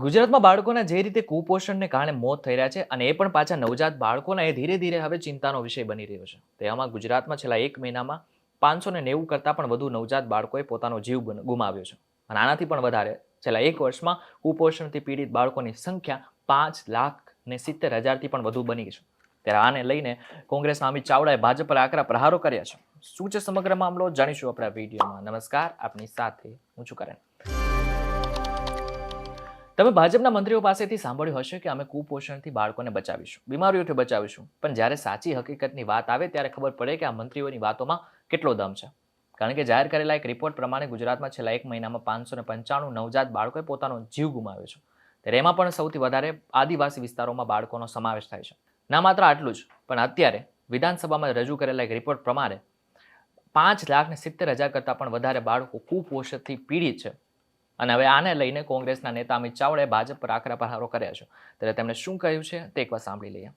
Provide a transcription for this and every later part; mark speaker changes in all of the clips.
Speaker 1: ગુજરાતમાં બાળકોના જે રીતે કુપોષણને કારણે મોત થઈ રહ્યા છે અને એ પણ પાછા નવજાત બાળકોના એ ધીરે ધીરે હવે ચિંતાનો વિષય બની રહ્યો છે. તેમાં ગુજરાતમાં છેલ્લા એક મહિનામાં પાંચસો ને નેવું કરતાં પણ વધુ નવજાત બાળકોએ પોતાનો જીવ ગુમાવ્યો છે. અને આનાથી પણ વધારે છેલ્લા એક વર્ષમાં કુપોષણથી પીડિત બાળકોની સંખ્યા પાંચ લાખ ને સિત્તેર હજારથી પણ વધુ બની છે. ત્યારે આને લઈને કોંગ્રેસના અમિત ચાવડાએ ભાજપ પર આકરા પ્રહારો કર્યા છે. શું છે સમગ્ર મામલો? જાણીશું આપણા વિડીયોમાં. નમસ્કાર. આપની સાથે હું છું કરણ. તમે ભાજપના મંત્રીઓ પાસેથી સાંભળ્યું હશે કે અમે કુપોષણથી બાળકોને બચાવીશું, બીમારીઓથી બચાવીશું. પણ જ્યારે સાચી હકીકતની વાત આવે ત્યારે ખબર પડે કે આ મંત્રીઓની વાતોમાં કેટલો દમ છે. કારણ કે જાહેર કરેલા એક રિપોર્ટ પ્રમાણે ગુજરાતમાં છેલ્લા એક મહિનામાં પાંચસો ને પંચાણું નવજાત બાળકોએ પોતાનો જીવ ગુમાવ્યો છે. ત્યારે એમાં પણ સૌથી વધારે આદિવાસી વિસ્તારોમાં બાળકોનો સમાવેશ થાય છે. ના માત્ર આટલું જ, પણ અત્યારે વિધાનસભામાં રજૂ કરેલા એક રિપોર્ટ પ્રમાણે પાંચ લાખ ને સિત્તેર હજાર કરતાં પણ વધારે બાળકો કુપોષણથી પીડિત છે. અને હવે આને લઈને કોંગ્રેસના નેતા અમિત ચાવડાએ ભાજપ પર આકરા પ્રહારો કર્યા છે. ત્યારે તેમણે શું કહ્યું છે તે એકવાર સાંભળી લઈએ.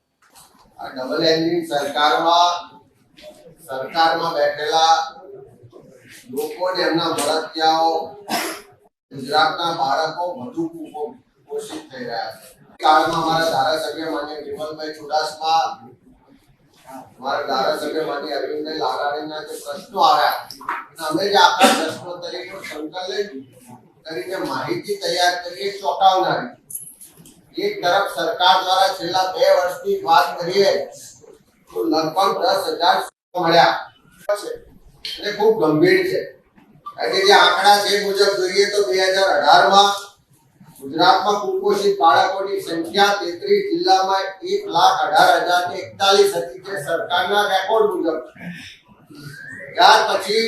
Speaker 2: ડબલ એન્જિન સરકારમાં સરકારમાં બેઠેલા લોકો એમના ભરતિયાઓ ગુજરાતના બાળકો વધુ કુપોષિત થઈ રહ્યા છે. કાળમાં મારા ધારાસભ્ય માન્ય વિમલભાઈ ચુડાસમા, મારા ધારાસભ્ય માન્ય અરવિંદભાઈ લાલાણીના જે પ્રશ્નો આવ્યા અમે જે આપણા પ્રશ્નો તરીકે સંકલન કરીને માહિતી તૈયાર કરીએ ચોંકાવનારી એક તરફ સરકાર દ્વારા છેલ્લા બે વર્ષથી વાત કરીએ તો લગભગ દસ હજાર મળ્યા. છે અને ખૂબ ગંભીર છે. કે જે આંકડા છે મુજબ જોઈએ તો બે હજાર અઢારમાં ગુજરાતમાં કુપોષિત બાળકોની સંખ્યા તેત્રીસ જિલ્લામાં એક લાખ અઢાર હજાર એકતાલીસ હતી. જે સરકારના રેકોર્ડ મુજબ. ત્યાર પછી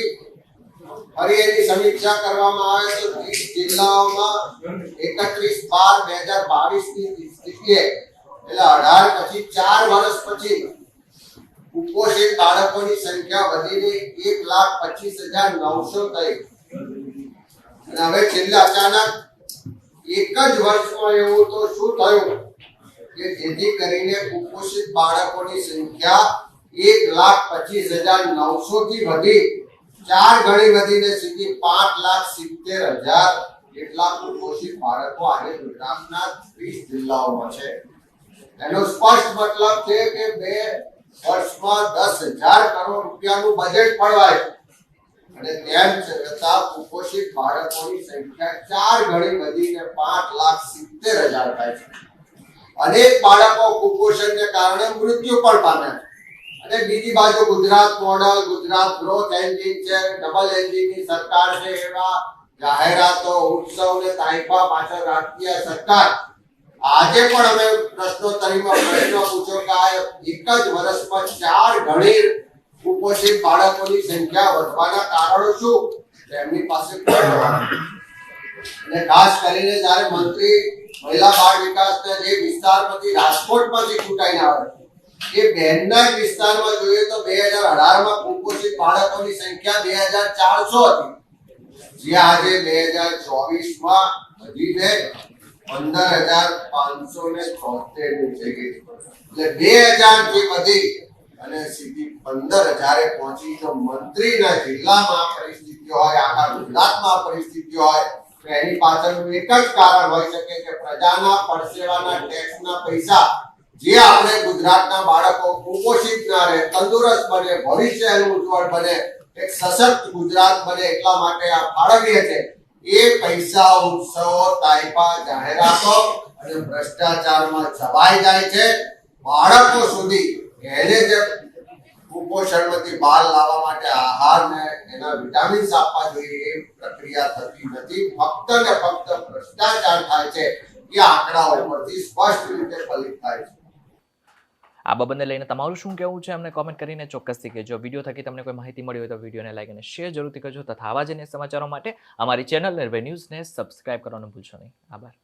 Speaker 2: ફરી એની સમીક્ષા કરવામાં આવે તો ત્રીસ જિલ્લાઓમાં એકત્રીસ બાર બે હજાર બાવીસની સ્થિતિએ, એટલે અઢાર પછી ચાર વર્ષ પછી કુપોષિત બાળકોની સંખ્યા વધીને એક લાખ પચીસ હજાર નવસો થઈ. અને હવે છેલ્લે અચાનક એક જ વર્ષમાં એવું તો શું થયું કે જેથી કરીને કુપોષિત બાળકોની સંખ્યા એક લાખ પચીસ હજાર નવસો થી વધી ચાર ગણી વધીને સીધી પાંચ લાખ સિત્તેર હજાર જેટલા કુપોષિત બાળકો આજે ગુજરાતના ત્રીસ જિલ્લાઓમાં છે. એનો સ્પષ્ટ મતલબ છે કે બે વર્ષમાં દસ હજાર કરોડ રૂપિયાનું બજેટ ફળવાય અને તેમ છતાં કુપોષિત બાળકોની સંખ્યા ચાર ગણી વધીને પાંચ લાખ સિત્તેર હજાર થાય છે. અનેક બાળકો કુપોષણને કારણે મૃત્યુ પણ પામ્યા છે. અને બીજી બાજુ Gujarat model Gujarat growth engine છે ડબલ એન્જિનની સરકાર છે, એવા જાહેરાતો, ઉત્સવ ને તાઇફા પાછળ રાજકીય સરકાર. આજે પણ અમે પ્રશ્નોત્તરીમાં પ્રશ્ન પૂછો કે આ એક જ વર્ષમાં ચાર ગણી કુપોષિત બાળકોની સંખ્યા વધવાના કારણો શું? તેમની પાસે અને ખાસ કરીને જ્યારે મંત્રી મહિલા બાળ વિકાસના જે વિસ્તારમાંથી રાજકોટમાંથી ચૂંટાઈને આવે એ બહેનના વિસ્તારમાં જોઈએ તો 2018 માં કુપોષિત બાળકોની સંખ્યા બે હજાર ચારસો હતી. જે આજે 2024 માં વધીને પંદર હજાર પાંચસો ને તોતેરની થઈ એટલે 2000 થી વધી અને સીધી પંદર હજારે પહોંચી. તો મંત્રીના જિલ્લામાં પરિસ્થિતિ હોય, આખા ગુજરાતમાં પરિસ્થિતિ હોય, તો એની પાછળનું એક જ કારણ હોઈ શકે કે પ્રજાના પરસેવાના ટેક્સના પૈસા જે આપણે ગુજરાતના બાળકો કુપોષિત ના રહે, તંદુરસ્ત બને ભવિષ્ય એનું ઉજ્જવળ બને, એક સશક્ત ગુજરાત બને એટલા માટે આ ફાળવીએ છે. એ પૈસા, ઉત્સવો તાઇપા જાહેરાતો અને ભ્રષ્ટાચારમાં છવાઈ જાય છે. બાળકો સુધી એને જે કુપોષણમાંથી બહાર લાવવા માટે આહારને એના વિટામિન્સ આપવા જોઈએ એ પ્રક્રિયા થતી નથી. ફક્ત ને ફક્ત ભ્રષ્ટાચાર થાય છે. એ આંકડાઓ પરથી સ્પષ્ટ રીતે ફલિત થાય છે.
Speaker 1: આ બાબતને લઈને તમારું શું કહેવું છે? અમને કોમેન્ટ કરીને ચોક્કસથી કહેજો. વીડિયો થકી તમને કોઈ માહિતી મળી હોય તો વિડીયોને લાઈક અને શેર જરૂરથી કરજો તથા આવા જ સમાચારો માટે અમારી ચેનલ નિર્ભય ન્યૂઝને સબસ્ક્રાઇબ કરવાનું ભૂલશો નહીં. આભાર.